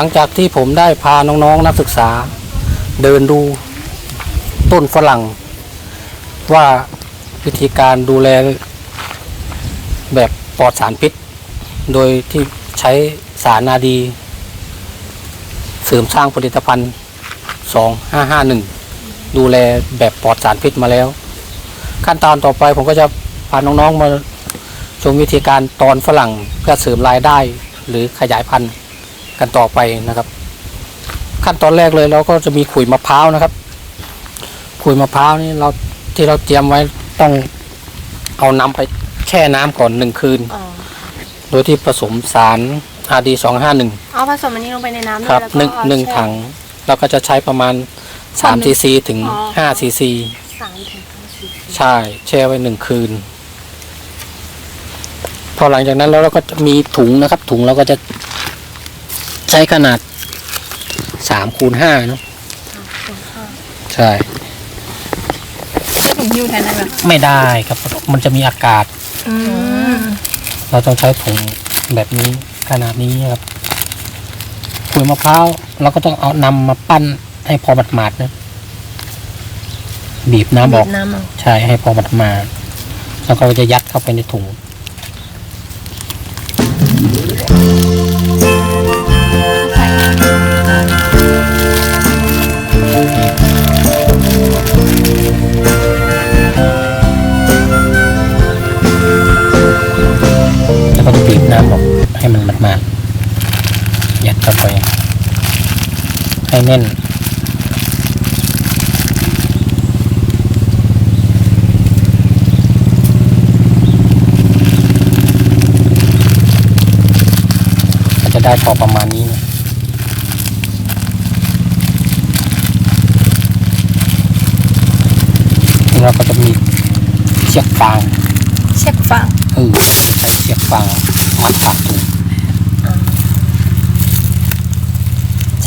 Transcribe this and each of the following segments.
หลังจากที่ผมได้พาน้องๆนักศึกษา เดินดูต้นฝรั่ง ว่าวิธีการดูแลแบบปลอดสารพิษ โดยที่ใช้สารนาดี เสริมสร้างผลิตภัณฑ์ 2551 ดูแลแบบปลอดสารพิษมาแล้ว ขั้นตอนต่อไปผมก็จะพาน้องๆมาชมวิธีการตอนฝรั่งเพื่อเสริมรายได้หรือขยายพันธุ์ กันต่อไปนะครับ ขั้นตอนแรกเลยเราก็จะมีขุยมะพร้าวนะครับ ขุยมะพร้าวนี่เราที่เราเตรียมไว้ต้องเอานำไปแช่น้ำก่อนหนึ่งคืนอ๋อโดยที่ผสมสาร RD 251เอาผสมอันนี้ลงไปในน้ำด้วยครับแล้วก็หนึ่งเอาหนึ่งแช่ถัง เราก็จะใช้ประมาณ3 cc ถึงอ๋อ5 cc สามถึงห้าสิบใช่แช่ไว้หนึ่งคืน พอหลังจากนั้นแล้วเราก็จะมีถุงนะครับ ถุงเราก็จะ ใช้ขนาดสามคูณห้าเนาะใช่ ถุงยูแทนได้ไหมไม่ได้ครับ มันจะมีอากาศ อืมเราต้องใช้ถุงแบบนี้ขนาดนี้ครับขุยมะพร้าวเราก็ต้องเอานำมาปั้นให้พอหมาดๆนะบีบน้ำอบีอกบน้ำเอาใช่ให้พอหมาดๆแล้วก็จะยัดเข้าไปในถุง ๆยัดเข้าไปให้แน่นก็จะได้พอประมาณนี้นะแล้วเราก็จะมีเชือกฟาง เช็คฟังเออใช้เชือกฟางมัดปากถุง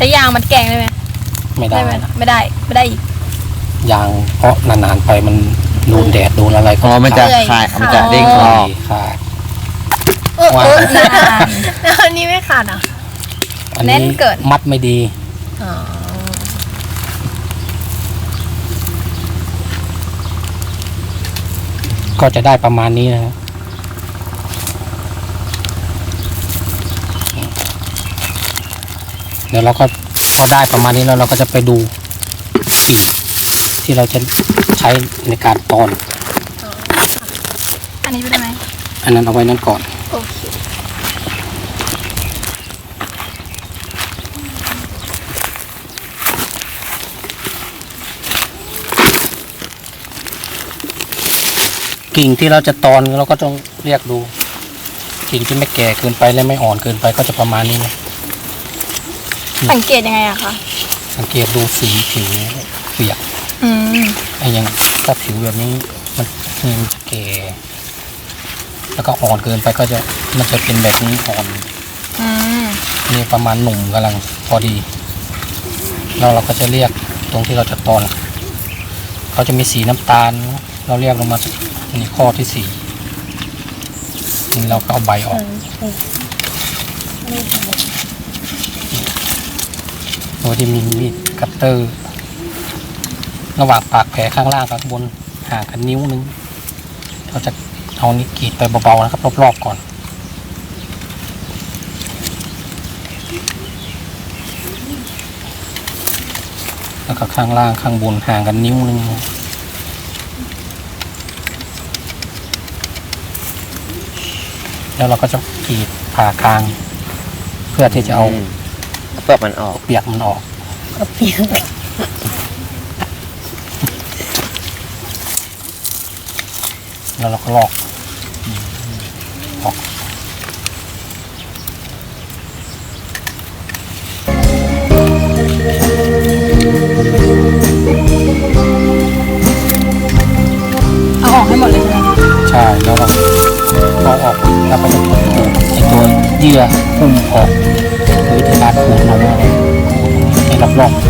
ช้ยางมัดแกงได้ไหมไม่ได้ไหมนะไม่ได้ไม่ได้อีกยางเพราะนานๆไปมันโดนแดดโดนอะไรก็อ๋อมันจะเปื่อยคลายมันจะเด้งอขาอกดขาดเออว่าเออนานแล้วอันนี้ไม่ขาดเหรอะ อันแน่นี้นเกิน มัดไม่ดีอ๋อก็จะได้ประมาณนี้นะครับ เดี๋ยวเราก็พอได้ประมาณนี้แล้วเราก็จะไปดูสีที่เราจะใช้ในการตอน อันนี้ไปได้ไหมอันนั้นเอาไว้นั่นก่อน โอเค กิ่งที่เราจะตอนเราก็ต้องเรียกดู กิ่งที่ไม่แก่เกินไปและไม่อ่อนเกินไปก็จะประมาณนี้นะ สังเกตยังไงอะคะ สังเกตดูสีผิวเปียกอืมไอ้อยังถ้าผิวแบบนี้มันมันจะแก่แล้วก็อ่อนเกินไปก็จะมันจะเป็นแบบนี้อ่อนอืมนี่ประมาณหนุ่มกำลังพอดีแล้วเราก็จะเรียกตรงที่เราจะตอนเขาจะมีสีน้ำตาล เราเรียกลงมาสักนี่ข้อที่สี่นี่เราก็เอาใบออก โดยที่มีมีดคัตเตอร์ ระหว่างปากแผลข้างล่างกับบนห่างกันนิ้วนึง เราจะเอานี้กรีดไปเบาๆนะครับ รอบๆก่อน แล้วก็ข้างล่างข้างบนห่างกันนิ้วนึงแล้วเราก็จะกรีดผ่ากลาง เพื่อที่จะเอา เปลือกมันออก เปียกมันออก ก็เปลี่ยนแล้วเราก็ลอกออกเอาออกให้หมดเลยใช่ไหมใช่แล้วเราลอกออกแล้วก็จะขูดไอตัวเยื่อหุ้มออก วิธีการขูดเราก็ให้รอบๆ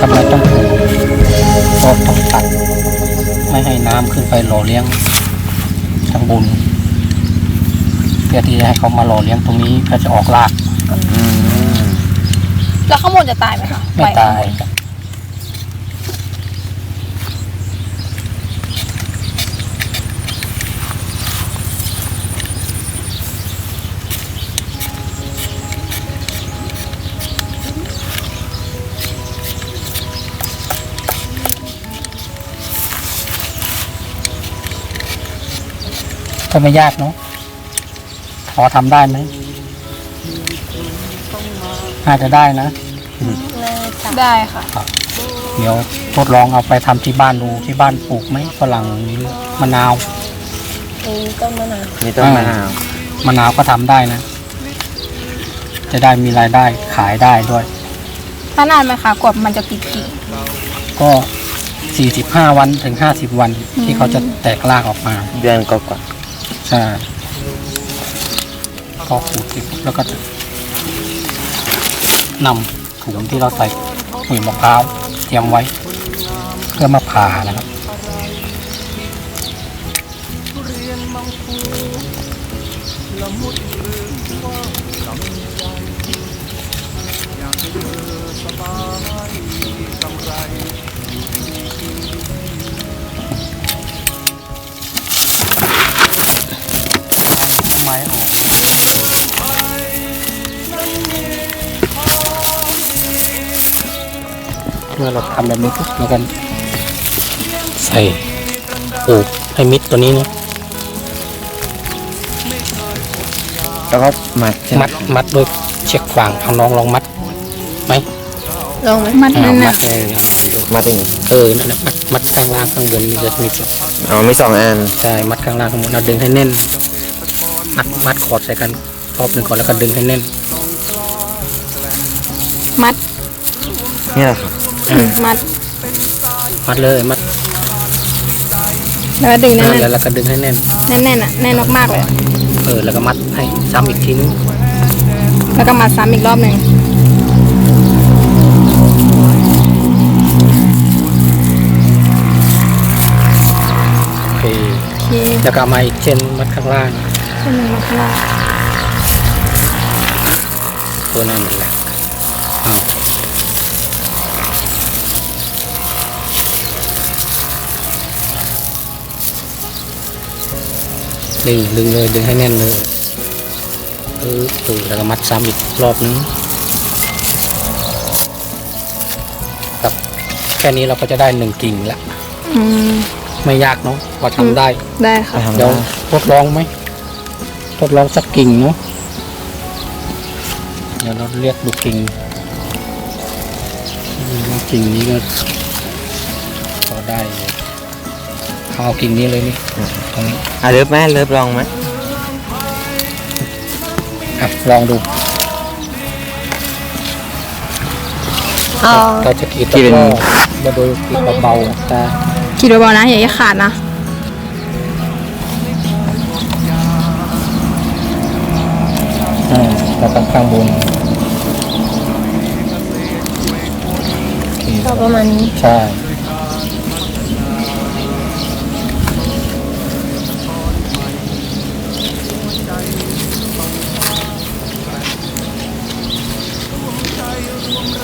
ทำไมต้องขูดเพราะต้องตัด ไม่ให้น้ำขึ้นไปหล่อเลี้ยงข้างบนพื่อที่จะให้เขามาหล่อเลี้ยงตรงนี้เพื่อจะออกรากแล้วข้างบนจะตายไหมคะไม่ตายครับ ก็ไม่ยากเนาะพอทำได้ไหมน่าจะได้นะ ได้ค่ะ เดี๋ยวทดลองเอาไปทำที่บ้านดูที่บ้านปลูกไหมฝรั่งหรือมะนาวมีต้นมะนาวมีต้นมะนาวมะนาวก็ทำได้นะ จะได้มีรายได้ขายได้ด้วย ถ้านานไหมคะกว่ามันจะติดกิ่ง ก็ 45 วันถึง 50 วันที่เขาจะแตกรากออกมา เดือนกว่า ใช่ก็ขูดสิแล้วก็นำถุงที่เราใส่ปุ๋ยมะพร้าวเตรียมไว้ เพื่อมาผ่านะครับไมื่อเราทำแบบนี้ปุ๊บเรากันใส่ปลูกให้มิดตัวนี้นะๆแล้วก็มัดใช่ไหมัดมัดโดยเชือกฟางเอาน้องลองมัดไหมลองไหมมัดอ่าแน่นมัดเลยครับมัดอย่างนี้เออนั่นแหละมัดมัดข้างล่างข้างบนมีจะมีจะอ๋อมีสองอันใช่มัดข้างล่างข้างบนเราดึงให้แน่น มัดมัดคอร์ดใส่กันรอบหนึ่งก่อนแล้วก็ดึงให้แน่นๆมัดนี่แหละครับ มัดมัดเลยมัดแล้วก็ดึงแน่อ่านแล้วเราก็ดึงให้แน่นๆแน่นๆอะแน่นมากๆเลยอะเออแล้วก็มัดให้ซ้ำอีกทีนึงแล้วก็มัดซ้ำอีกรอบหนึ่งโอเคโอเคแล้วก็เอามาอีกเช่นมัดข้างล่างเส้นหนึ่งมัดข้างล่างตัวนั้นนั่นแหละ ดึงดึงเลยดึงให้แน่นเลยเออเออแล้วก็มัดซ้ำอีกรอบนึงครับแค่นี้เราก็จะได้หนึ่งกิ่งละอืมไม่ยากเนาะพอทำได้ได้ค่ะทำเดี๋ยวได้ทดลองไหมทดลองสักกิ่งเนาะเดี๋ยวเราเรียกดูกิ่งอืมกิ่งนี้ก็พอได้อยู่ เอากิ่งนี้เลยนี่ตรงนี้อะเลิฟแม่เลิฟลองไหมอะลองดูอ๋อเราจะกรีดตะกร้อมาโดยกรีดเบาๆแต่คิดเบาๆนะอย่าให้ขาดนะอืมแล้วก็ข้างบนโอเคก็ประมาณนี้ใช่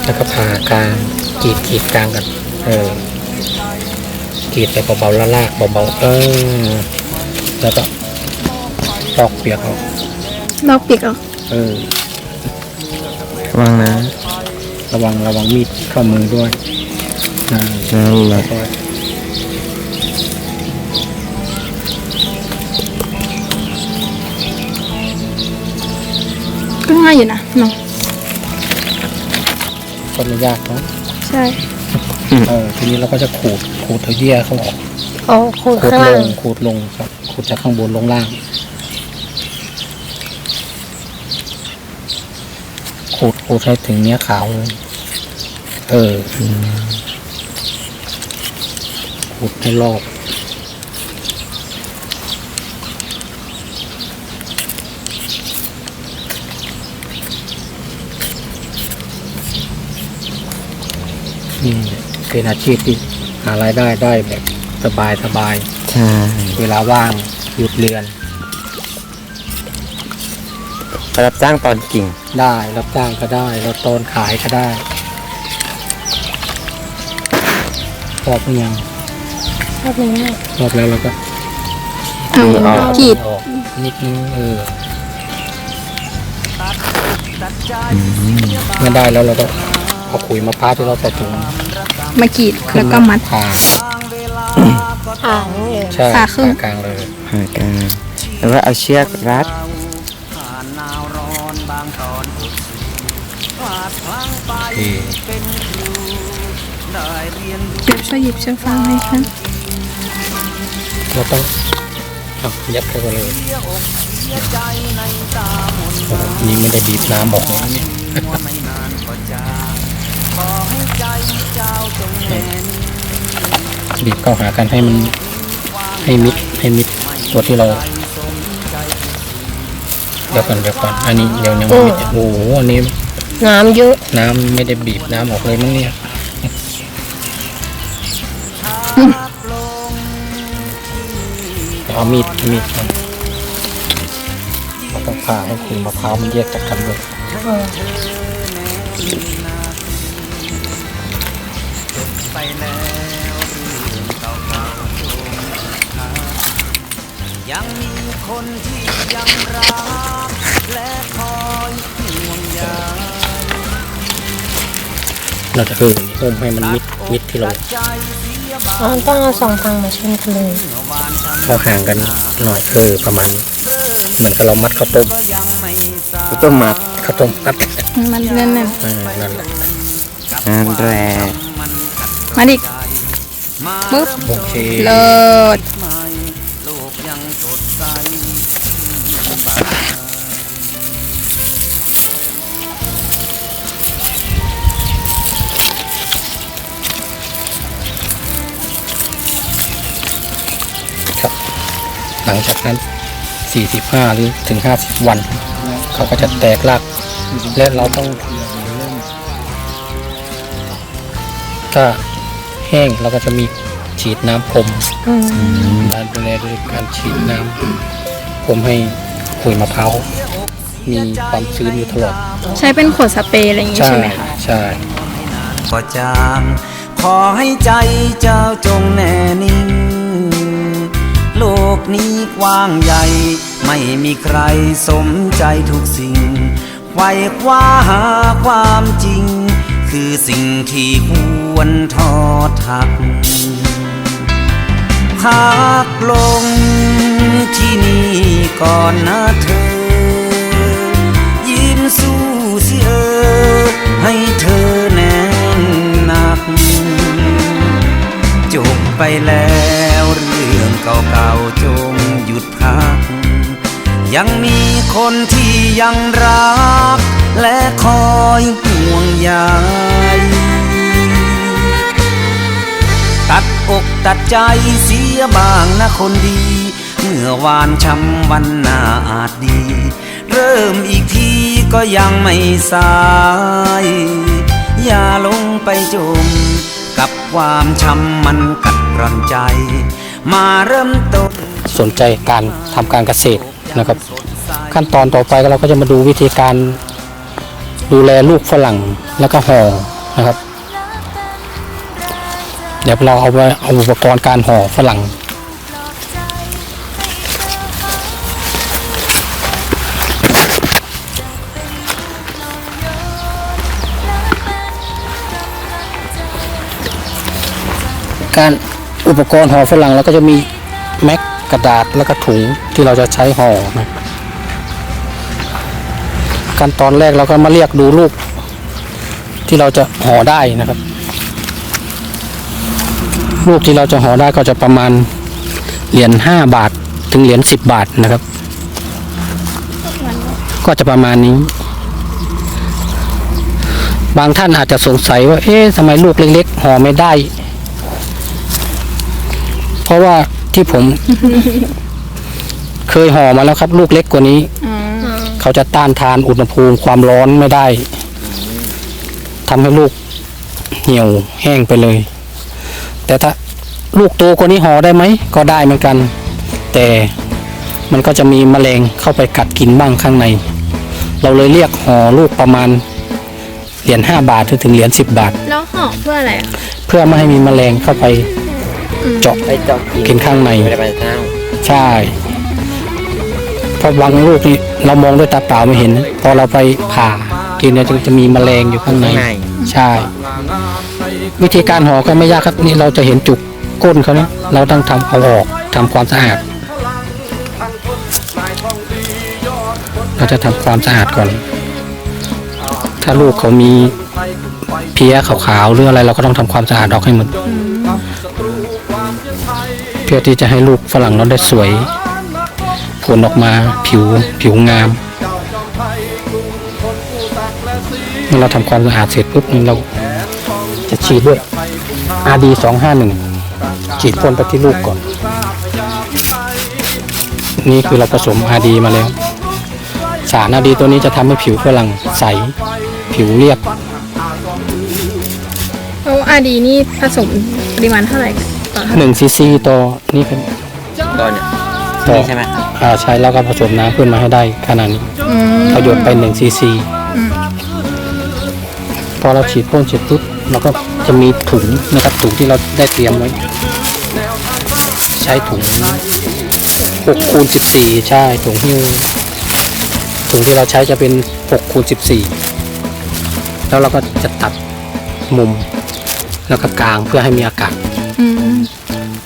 แล้วก็ ผ่ากลางกรีดกรีดกลางกันเออกรีดไปเบาๆแล้วลากเบาๆเออแล้วก็ตอกเปียกออกลอกปีกออกเออระวังนะ ระวังระวังมีดเข้ามือด้วยอ่านั่นแหละก็ก็ง่ายอยู่นะเนาะ ก็ไม่ยากเนาะใช่เออทีนี้เราก็จะขูดขูดเถาเยี่ยเขาออกอ๋อขูดขูดข้างลล่างงขูดลงครับขูดจากข้างบนลงล่าง ขูดขูดให้ถึงเนื้อขาวเลยเออขูดให้รอบ นี่เป็นอาชีพที่หารายได้ได้แบบสบายสบายใช่เวลาว่างหยุดเรียน รับจ้างตอนกิ่งได้รับจ้างก็ได้เราตอนขายก็ได้พอกหรือยังชอบนี้พอกแล้วเราก็เอาเอากรีดออกนิดนึงเออเมื่อได้แล้วเราก็ เอาขุยมะพร้าวที่เราใส่ถุงมากรีดขึ้แล้นวก็มัด ผ่าอ่างเลยใช่ผ่าครึ่ง กลางเลยผ่ากันแล้วก็เอาเชือกรัดที่เดี๋ยวช่วยหยิบเชือกฟางให้ฉันเราต้องเอายัดเข้าไปเลยโอ้โหนี่ไม่ได้บีบน้ำบอกเลยนะเนี่ย บีบเข้าหากันให้มันให้มิดให้มิดตัวที่เราเดี๋ยวก่อนเดี๋ยวก่อนอันนี้เดี๋ยวยังไม่มิดโอ้โหอันนี้น้ำเยอะ น้ำไม่ได้บีบน้ำออกเลยมั้งเนี่ยเอามีดมีดก่อนเราต้องผ่าให้ขุยมะพร้าวมันแยกจากกันด้วย ยังมีคนที่ยังรัก และคอยห่วงใยเราจะคืออุ้มให้มันมิดมิดที่เราใจเสียบางอ๋อต้องเอาสองทางมาเชื่อมกันเลยวานช้เข้าห่างกันหน่อยเออประมาณนี้เหมือนกับเรามัดข้าวต้มำก็ยังไม่สายก็ต้องมัดข้าวต้มมัดมันแน่นเออนั่นแหละ นั่นแหละๆ มาดิมาปึ๊บโอเคเลิศใหม่โลกยังสดใสครับ หลังจากนั้น 45 หรือถึง 50 วัน เขาก็จะแตกรากและเราต้องถ้า แห้งเราก็จะมีฉีดน้ำพรมอืมมาดูแลด้วยการฉีดน้ำพรมให้ขุยมะพร้าวมีความชื้นอยู่ตลอดใช้เป็นขวดสเปรย์อะไรอย่างงี้ใช่ไหมคะใช่ก็จางขอให้ใจเจ้าจงแน่นิ่งโลกนี้กว้างใหญ่ ไม่มีใครสมใจทุกสิ่งไขว่คว้าหาความจริง คือสิ่งที่ค วรทอทักพักลงที่นี่ก่อนนะเธอ ยิ้มสู้เสิเออให้เธอแน่นหนัก จบไปแล้วเรื่องเก่าๆจงหยุดพัก ยังมีคนที่ยังรัก และคอยห่วงใย ตัดอกตัดใจเสียบางนะคนดี เมื่อวานช้ำวันหน้าอาจดี เริ่มอีกทีก็ยังไม่สาย อย่าลงไปจม กับความช้ำมันกัดร่อนใจ มาเริ่มต้นสนใจการทำการเกษตรนะครับ ขั้นตอนต่อไปเราก็จะมาดูวิธีการดูแลลูกฝรั่งแล้วก็ห่อนะครับ เดี๋ยวเราเอาไปเอาอุปกรณ์การห่อฝรั่ง การอุปกรณ์ห่อฝรั่งเราก็จะมีแม็กกระดาษแล้วก็ถุงที่เราจะใช้ห่อนะขั้นตอนแรกเราก็มาเรียกดูลูกที่เราจะห่อได้นะครับ ลูกที่เราจะห่อได้ก็จะประมาณเหรียญห้าบาทถึงเหรียญสิบบาทนะครับ ก็จะประมาณนี้ บางท่านอาจจะสงสัยว่า เอ๊ะทำไมลูกเล็กๆห่อไม่ได้ เพราะว่าที่ผม เคยห่อมาแล้วครับ ลูกเล็กกว่านี้อ๋อเขาจะต้านทานอุณหภูมิความร้อนไม่ได้ทำให้ลูกเหี่ยวแห้งไปเลย แต่ถ้าลูกโตกว่านี้ห่อได้ไหมก็ได้เหมือนกัน แต่มันก็จะมีแมลงเข้าไปกัดกินบ้างข้างใน เราเลยเรียกห่อลูกประมาณเหรียญห้าบาทถึงเหรียญสิบบาท แล้วห่อเพื่ออะไรอะเพื่อไม่ให้มีแมลงเข้าไปเจาะ ไปเจาะกิ่งกินข้างใน ไม่ได้ไปเท้าใช่เพราะบางลูกนี่เรามองด้วยตาเปล่าไม่เห็น พอเราไปผ่ากินเนี่ยจะจะมีแมลงอยู่ข้างใน ข้างใน ใช่ วิธีการห่อก็ไม่ยากครับนี่เราจะเห็นจุกก้นเขาเนี่ยเราต้องทำเอาออกทำความสะอาด เราจะทำความสะอาดก่อน ถ้าลูกเขามีเพี้ยขาวๆหรืออะไรเราก็ต้องทำความสะอาดออกให้หมดเพื่อที่จะให้ลูกฝรั่งเราได้สวยผลออกมาผิวผิวงามเมื่อเราทำความสะอาดเสร็จปุ๊บเรา จะฉีดด้วย RD สองห้าหนึ่งฉีดพ่นไปที่ลูกก่อน นี่คือเราผสม RD มาแล้ว สาร RD ตัวนี้จะทำให้ผิวฝรั่งใส ผิวเรียบแล้วอาดีนี่ผสมปริมาณเท่าไหร่ต่อเท่าไหร่1ซีซีต่อนี่เป็นตอนเนี้ยต่อนี่ใช่ไหมอ่าใช้แล้วก็ผสมน้ำขึ้นมาให้ได้ขนาดนี้อืมเราหยดไป1ซีซี พอเราฉีดพ่นเสร็จปุ๊บ เราก็จะมีถุงนะครับถุงที่เราได้เตรียมไว้ ใช้ถุง6คูณ14 ใช่ถุงหิ้วถุงที่เราใช้จะเป็น6คูณ14 แล้วเราก็จะตัดมุมแล้วก็กางเพื่อให้มีอากาศอืม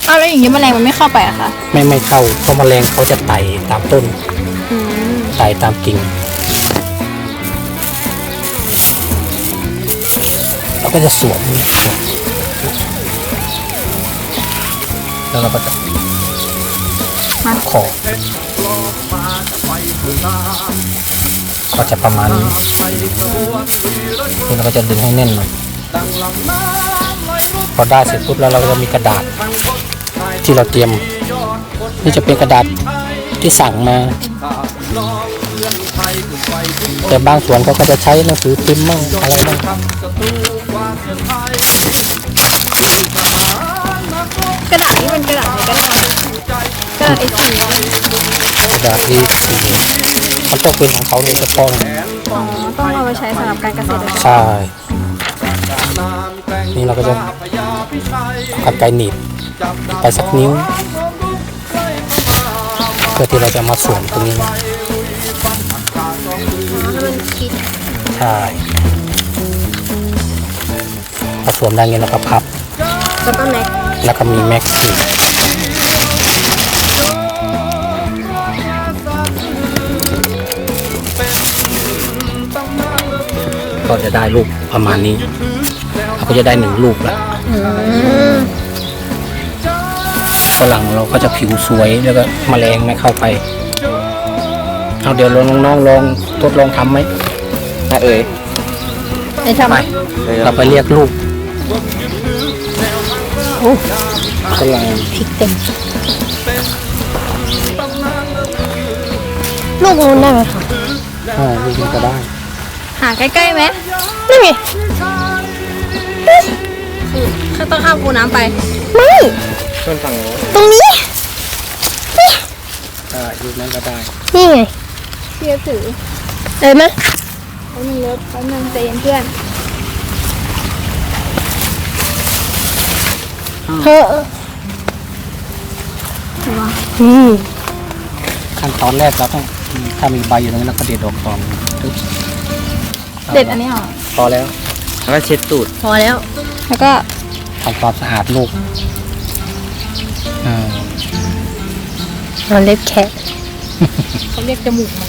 เอาแล้วอย่างนี้แมลงมันไม่เข้าไปเหรอะคะไม่ไม่เข้าเพราะแมลงเขาจะไต่ตามต้นอืมไต่ตามกิ่ง ก็จะสวมแล้วเราก็จะมัดคอก็จะประมาณนี้นี่เราก็จะดึงให้แน่นหน่อยพอได้เสร็จปุ๊บแล้วเราก็จะมีกระดาษ ที่เราเตรียม นี่จะเป็นกระดาษที่สั่งมา แต่บางส่วนเขาก็จะใช้หนังสือพิมพ์มั่งอะไรมั่ง กระดาษนี่เป็นกระดาษอะไรก็ได้กระดาษ A4 กระดาษที่สีมันต้องเป็นของเขาโดยเฉพาะอ๋อต้องเอาไปใช้สำหรับการเกษตรดยเฉพาะใช่นี่เราก็จะเอากันไกรหนีบไปสักนิ้ว เพื่อที่เราจะมาสวมตรงนี้ใช่ สวมได้เงี้ยเราก็พับ แล้วก็แม็กแล้วก็มีแม็กซ์อีกก็จะได้ลูกประมาณนี้เราก็จะได้หนึ่งลูกละฝรั่งเราก็จะผิวสวยแล้วก็แมลงไม่เข้าไป เอาเดี๋ยวลองน้องๆลองทดลองทำไหมถ้าเอ่ยไอ้ทำไปเอ่ยเราไปเรียกลูก ฝรั่งพริกเต็มลูกนู้นได้ไหมคะอ่าลูกนี้ก็ได้ หาใกล้ๆไหมนี่ไงคือต้องข้ามคูน้ำไป ไม่ต้นฝั่งโน้นตรงนี้อ่าลูกนั้นก็ได้ นี่ไงเชื่อถือเห็นไหมแป๊บนึงเลิฟแป๊บนึงใจเย็นเพื่อน เธออืมขั้นตอนแรกเราต้องอืมถ้ามีใบอยู่ตรงนั้นเราก็เด็ดออกก่อนปึ๊บเด็ดอันนี้ออกพอแล้วแล้วก็เช็ดตูดพอแล้ว แล้วก็ทำความสะอาดลูกอ่าเอาเล็บแคะเขาเรียกจมูกมั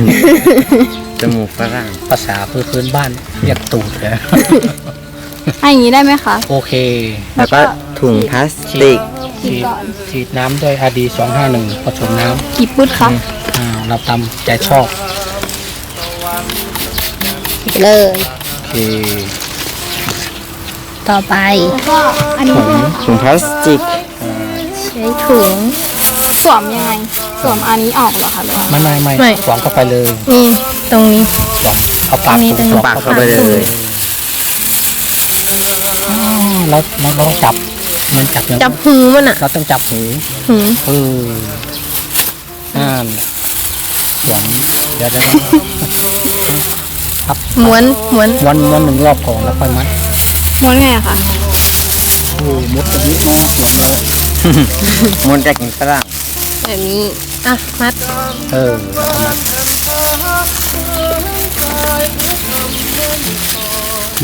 นจมูกฝรั่งภาษาพื้นพื้นบ้าน เรียกตูดเลย อะอย่างนี้ได้ไหมคะ โอเคแล้วก็ถุงพลาสติก ฉีดฉีดน้ำด้วยอาดีสองห้าหนึ่งผสมน้กี่ปุ๊ดคะำอ่าเราตามใจชอบ เลย โอเคต่อไปแล้วก็อันนี้ถุงถุงพลาสติก ใช้ถุง สวมยังไงสวมอันนี้ออกเหรอคะหรือว่าไม่ไม่ไม่ไม่ สวมเข้าไปเลย นี่ตรงนี้สวมเอาปากตรงนี้ถุงตรงนี้ สวมปากเข้าเข้าไปไปเลย อ๋อแล้วแล้วเราต้องจับเหมือนจับอย่างจับหูมันอะ เราต้องจับหูหูเอออ่านพสวมเดี๋ยวเดี๋ยวม้วนม้วนวันวันหนึ่งรอบก่อนแล้วค่อยมัดม้วนไงอะคะโอ้มดแบบนี้เนาะสวมแล้วมนต์จากกินฝรั่งแบบนี้อะมัด เออแล้วก็มัด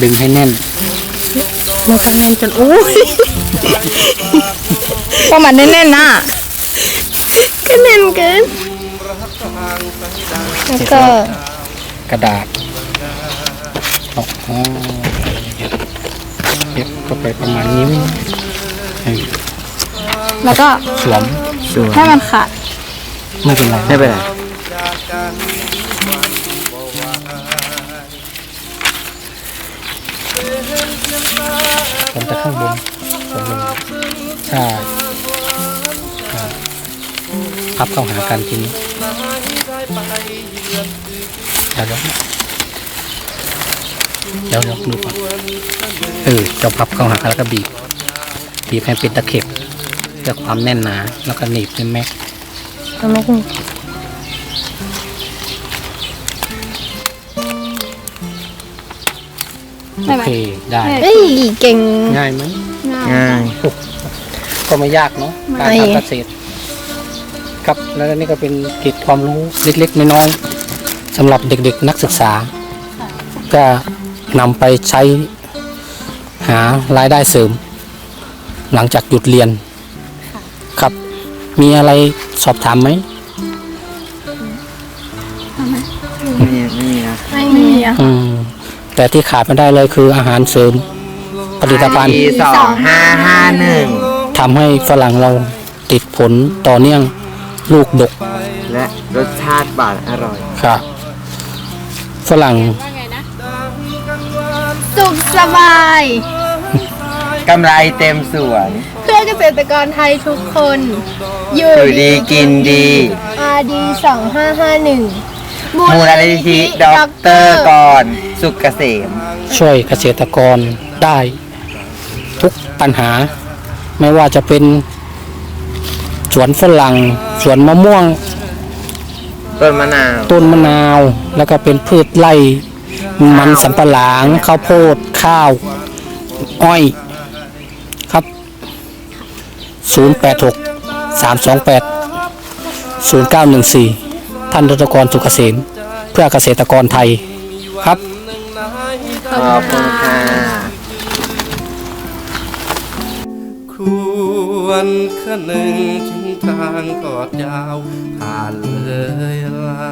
ดึงให้แน่น มันก็แน่นจนอู้ยพอมันแน่นๆน่ะก็แน่นเกินแล้วก็กระดาษออกอ๋อเย็บเข้าไปประมาณนิ้วให้แล้วก็สวมสวยให้มันขาดไม่เป็นไรไม่เป็นไร สวมแต่ข้างบนสวมลงใช่อ่าพับเข้าหากันทีนี้เดี๋ยวเดี๋ยวเดี๋ยวดูก่อนเออจะพับเข้าหากันแล้วก็บีบบีบให้เป็นตะเข็บเพื่อความแน่นหนา แล้วก็หนีบด้วยแม็กเอาแม็ก โอเคได้เอ้ยเก่งง่ายไหมง่ายก็ไม่ยากเนาะการไม่ทำเกษตร ครับแล้วนี่ก็เป็นกิจความรู้เล็กๆน้อยๆสำหรับเด็กๆนักศึกษา ก็นำไปใช้หารายได้เสริม หลังจากหยุดเรียนครับ มีอะไรสอบถามไหมไม่มีไม่มีนะไม่มีอะอืม แต่ที่ขาดไม่ได้เลยคืออาหารเสริมผลิตภัณฑ์สองห้าห้าหนึ่งทำให้ฝรั่งเราติดผลต่อเนื่องลูกดกและรสชาติบาดอร่อย ค่ะฝรั่งสุขสบาย กำไรเต็มสวน เพื่อเกษตรกรไทยทุกคน อยู่ดีกินดี RD นึ่ง มูลนิธิด็อกเตอร์ก่อนสุกเกษม ช่วยเกษตรกรได้ทุกปัญหา ไม่ว่าจะเป็นสวนฝรั่งสวนมะม่วง ต้นมะนาวต้นมะนาว แล้วก็เป็นพืชไร่มันสำปะหลังข้าวโพดข้าว อ้อยครับ 086 328 0914 ท่านรัตกรสุกเกษมเพื่อเกษตรกรไทยครับ ขอบคุณค่ะควรขนึงถึงทางกอดยาวผ่านเลยลา